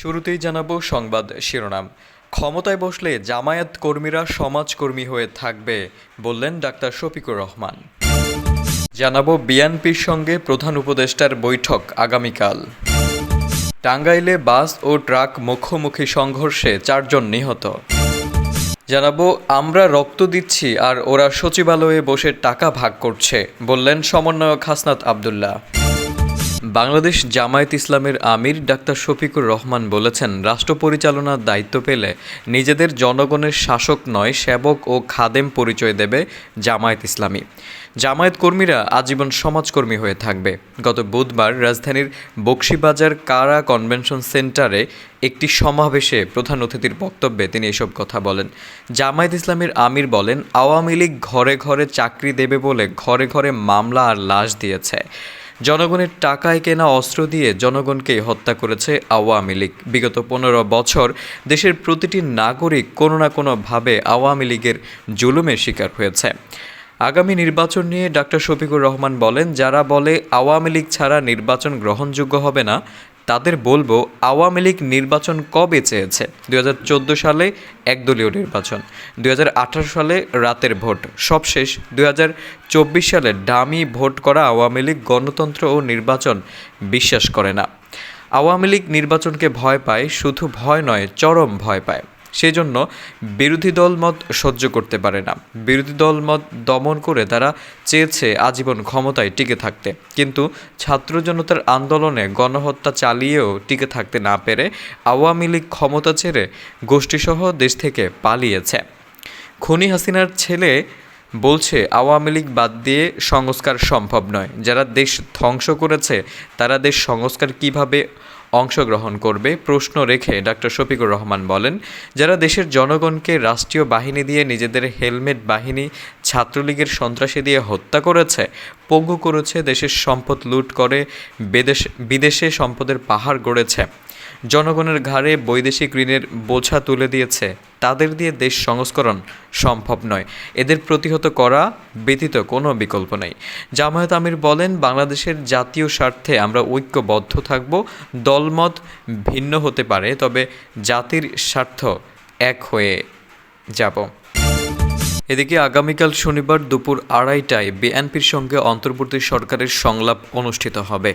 শুরুতেই জানাব সংবাদ শিরোনাম। ক্ষমতায় বসলে জামায়াত কর্মীরা সমাজকর্মী হয়ে থাকবে, বললেন ডাক্তার শফিকুর রহমান। জানাব বিএনপির সঙ্গে প্রধান উপদেষ্টার বৈঠক আগামীকাল। টাঙ্গাইলে বাস ও ট্রাক মুখোমুখি সংঘর্ষে চারজন নিহত। জানাব, আমরা রক্ত দিচ্ছি আর ওরা সচিবালয়ে বসে টাকা ভাগ করছে, বললেন সমন্বয়ক হাসনাত আবদুল্লাহ। বাংলাদেশ জামায়াত ইসলামের আমির ডাক্তার শফিকুর রহমান বলেছেন, রাষ্ট্র পরিচালনার দায়িত্ব পেলে নিজেদের জনগণের শাসক নয়, সেবক ও খাদেম পরিচয় দেবে জামায়াত ইসলামী। জামায়াত কর্মীরা আজীবন সমাজকর্মী হয়ে থাকবে। গত বুধবার রাজধানীর বক্সিবাজার কারা কনভেনশন সেন্টারে একটি সমাবেশে প্রধান অতিথির বক্তব্যে তিনি এসব কথা বলেন। জামায়াত ইসলামের আমির বলেন, আওয়ামী লীগ ঘরে ঘরে চাকরি দেবে বলে ঘরে ঘরে মামলা আর লাশ দিয়েছে। জনগণের টাকায় কেনা অস্ত্র দিয়ে জনগণকে হত্যা করেছে আওয়ামী লীগ। বিগত পনেরো বছর দেশের প্রতিটি নাগরিক কোনো না কোনোভাবে আওয়ামী লীগের জুলুমের শিকার হয়েছে। আগামী নির্বাচন নিয়ে ডাক্তার শফিকুর রহমান বলেন, যারা বলে আওয়ামী লীগ ছাড়া নির্বাচন গ্রহণযোগ্য হবে না তাদের বলব আওয়ামী লীগ নির্বাচন কবে চেয়েছে? দুই হাজার চোদ্দ সালে একদলীয় নির্বাচন, দুই হাজার আঠারো সালে রাতের ভোট, সবশেষ দুই হাজার চব্বিশ সালে ডামি ভোট করা আওয়ামী লীগ গণতন্ত্র ও নির্বাচন বিশ্বাস করে না। আওয়ামী লীগ নির্বাচনকে ভয় পায়, শুধু ভয় নয়, চরম ভয় পায়। সেজন্য বিরোধী দল মত সহ্য করতে পারে না। বিরোধী দল মত দমন করে তারা চেয়েছে আজীবন ক্ষমতায় টিকে থাকতে। কিন্তু ছাত্র জনতার আন্দোলনে গণহত্যা চালিয়েও টিকে থাকতে না পেরে আওয়ামী লীগ ক্ষমতা ছেড়ে গোষ্ঠীসহ দেশ থেকে পালিয়েছে। খনি হাসিনার ছেলে বলছে, আওয়ামী লীগ বাদ দিয়ে সংস্কার সম্ভব নয়। যারা দেশ ধ্বংস করেছে, তারা দেশ সংস্কার কীভাবে অংশগ্রহণ করবে। প্রশ্ন রেখে ডাক্তার শফিকুর রহমান বলেন, যারা দেশের জনগণকে রাষ্ট্রীয় বাহিনী দিয়ে নিজেদের হেলমেট বাহিনী, ছাত্রলীগের সন্ত্রাসী দিয়ে হত্যা করেছে, পঙ্গু করেছে, দেশের সম্পদ লুট করে, বিদেশ বিদেশে সম্পদের পাহাড় গড়েছে। জনগণের ঘাড়ে বৈদেশিক ঋণের বোঝা তুলে দিয়েছে। তাদের দিয়ে দেশ সংস্করণ সম্ভব নয়। এদের প্রতিহত করা ব্যতীত কোনো বিকল্প নেই। জামায়াত আমির বলেন, বাংলাদেশের জাতীয় স্বার্থে আমরা ঐক্যবদ্ধ থাকব, দলমত ভিন্ন হতে পারে, তবে জাতির স্বার্থ এক হয়ে যাব। এদিকে আগামীকাল শনিবার দুপুর আড়াইটায় বিএনপির সঙ্গে অন্তর্বর্তী সরকারের সংলাপ অনুষ্ঠিত হবে।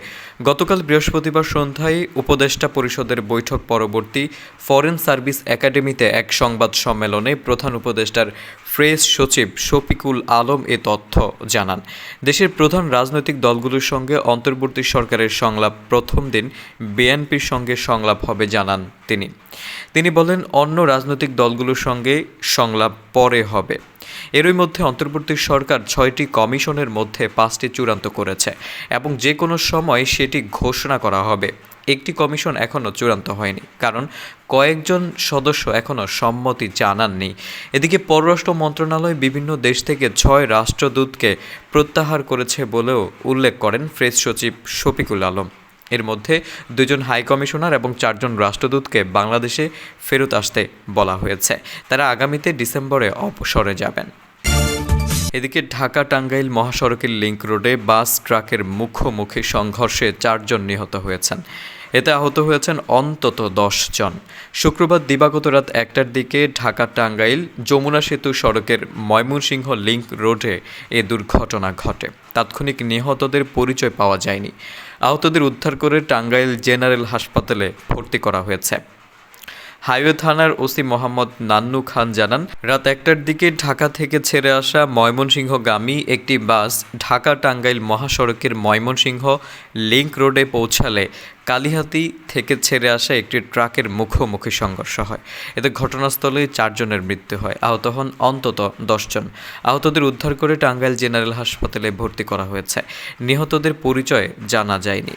গতকাল বৃহস্পতিবার সন্ধ্যায় উপদেষ্টা পরিষদের বৈঠক পরবর্তী ফরেন সার্ভিস একাডেমিতে এক সংবাদ সম্মেলনে প্রধান উপদেষ্টার প্রেস সচিব শফিকুল আলম এ তথ্য জানান। দেশের প্রধান রাজনৈতিক দলগুলোর সঙ্গে অন্তর্বর্তী সরকারের সংলাপ প্রথম দিন বিএনপির সঙ্গে সংলাপ হবে জানান তিনি। তিনি বলেন, অন্য রাজনৈতিক দলগুলোর সঙ্গে সংলাপ পরে হবে। এরই মধ্যে অন্তর্বর্তী সরকার ছয়টি কমিশনের মধ্যে পাঁচটি চূড়ান্ত করেছে এবং যে কোনো সময় সেটি ঘোষণা করা হবে। একটি কমিশন এখনও চূড়ান্ত হয়নি, কারণ কয়েকজন সদস্য এখনও সম্মতি জানাননি। এদিকে পররাষ্ট্র মন্ত্রণালয় বিভিন্ন দেশ থেকে ছয় রাষ্ট্রদূতকে প্রত্যাহার করেছে বলেও উল্লেখ করেন প্রেস সচিব শফিকুল আলম। এর মধ্যে দুজন হাই কমিশনার এবং চারজন রাষ্ট্রদূতকে বাংলাদেশে ফেরত আসতে বলা হয়েছে। তারা আগামীতে ডিসেম্বরে অবসরে যাবেন। এদিকে ঢাকা টাঙ্গাইল মহাসড়কের লিংক রোডে বাস, ট্রাকের মুখোমুখি সংঘর্ষে চারজন নিহত হয়েছেন। এতে আহত হয়েছেন অন্তত দশ জন। শুক্রবার দিবাগত রাত একটার দিকে ঢাকা টাঙ্গাইল যমুনা সেতু সড়কের ময়মনসিংহ লিংক রোডে এ দুর্ঘটনা ঘটে। তাৎক্ষণিক নিহতদের পরিচয় পাওয়া যায়নি। আহতদের উদ্ধার করে টাঙ্গাইল জেনারেল হাসপাতালে ভর্তি করা হয়েছে। হাইওয়ে থানার ওসি মোহাম্মদ নান্নু খান জানান, রাত একটার দিকে ঢাকা থেকে ছেড়ে আসা ময়মনসিংহগামী একটি বাস ঢাকা টাঙ্গাইল মহাসড়কের ময়মনসিংহ লিংক রোডে পৌঁছালে কালিহাতি থেকে ছেড়ে আসা একটি ট্রাকের মুখোমুখি সংঘর্ষ হয়। এতে ঘটনাস্থলে চারজনের মৃত্যু হয়। আহত হন অন্তত দশজন। আহতদের উদ্ধার করে টাঙ্গাইল জেনারেল হাসপাতালে ভর্তি করা হয়েছে। নিহতদের পরিচয় জানা যায়নি।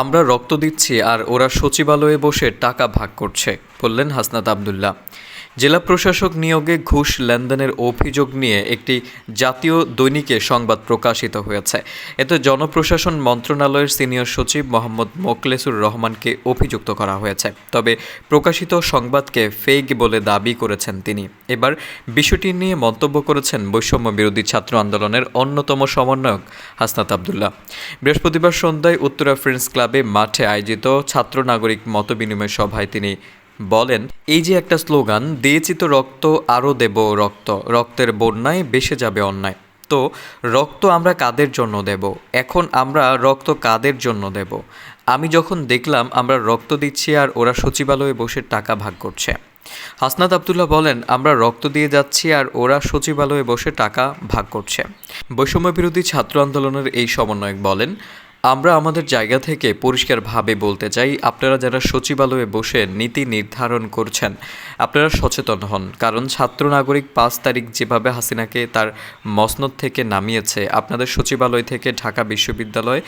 আমরা রক্ত দিচ্ছি আর ওরা সচিবালয়ে বসে টাকা ভাগ করছে, বললেন হাসনাত আবদুল্লাহ। জেলা প্রশাসক নিয়োগে ঘুষ লেনদেনের অভিযোগ নিয়ে একটি জাতীয় দৈনিকে সংবাদ প্রকাশিত হয়েছে। এতে জনপ্রশাসন মন্ত্রণালয়ের সিনিয়র সচিব মোহাম্মদ মোকলেসুর রহমানকে অভিযুক্ত করা হয়েছে। তবে প্রকাশিত সংবাদকে ফেক বলে দাবি করেছেন তিনি। এবার বিষয়টি নিয়ে মন্তব্য করেছেন বৈষম্য বিরোধী ছাত্র আন্দোলনের অন্যতম সমন্বয়ক হাসনাত আবদুল্লাহ। বৃহস্পতিবার সন্ধ্যায় উত্তরা ফ্রেন্ডস ক্লাবে মাঠে আয়োজিত ছাত্র নাগরিক মতবিনিময় সভায় তিনি বলেন, এই যে একটা স্লোগান, দিয়েছি তো রক্ত আরও দেব রক্ত। রক্তের বন্যায় বেসে যাবে অন্যায়। তো রক্ত আমরা কাদের জন্য দেব? এখন আমরা রক্ত কাদের জন্য দেব? আমি যখন দেখলাম আমরা রক্ত দিচ্ছি আর ওরা সচিবালয়ে বসে টাকা ভাগ করছে। হাসনাত আবদুল্লাহ বলেন, আমরা রক্ত দিয়ে যাচ্ছি আর ওরা সচিবালয়ে বসে টাকা ভাগ করছে। বৈষম্য বিরোধী ছাত্র আন্দোলনের এই সমন্বয়ক বলেন আমরা আমাদের জায়গা থেকে পরিষ্কারভাবে বলতে চাই, আপনারা যারা সচিবালয়ে বসে নীতি নির্ধারণ করছেন, আপনারা সচেতন হন। কারণ ছাত্র নাগরিক পাঁচ তারিখ যেভাবে হাসিনাকে তার মসনদ থেকে নামিয়েছে, আপনাদের সচিবালয় থেকে ঢাকা বিশ্ববিদ্যালয়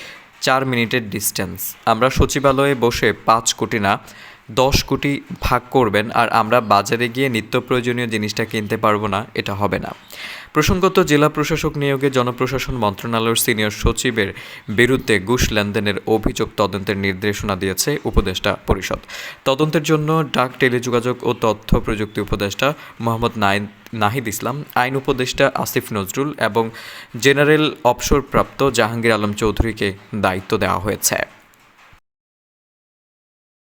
চার মিনিটের ডিস্টেন্স। আমরা সচিবালয়ে বসে পাঁচ কোটি না দশ কোটি ভাগ করবেন আর আমরা বাজারে গিয়ে নিত্য প্রয়োজনীয় জিনিসটা কিনতে পারব না, এটা হবে না। প্রসঙ্গত জেলা প্রশাসক নিয়োগে জনপ্রশাসন মন্ত্রণালয়ের সিনিয়র সচিবের বিরুদ্ধে ঘুষ লেনদেনের অভিযোগ তদন্তের নির্দেশনা দিয়েছে উপদেষ্টা পরিষদ। তদন্তের জন্য ডাক, টেলিযোগাযোগ ও তথ্য প্রযুক্তি উপদেষ্টা মোহাম্মদ নাইন, নাহিদ ইসলাম, আইন উপদেষ্টা আসিফ নজরুল এবং জেনারেল অবসরপ্রাপ্ত জাহাঙ্গীর আলম চৌধুরীকে দায়িত্ব দেওয়া হয়েছে।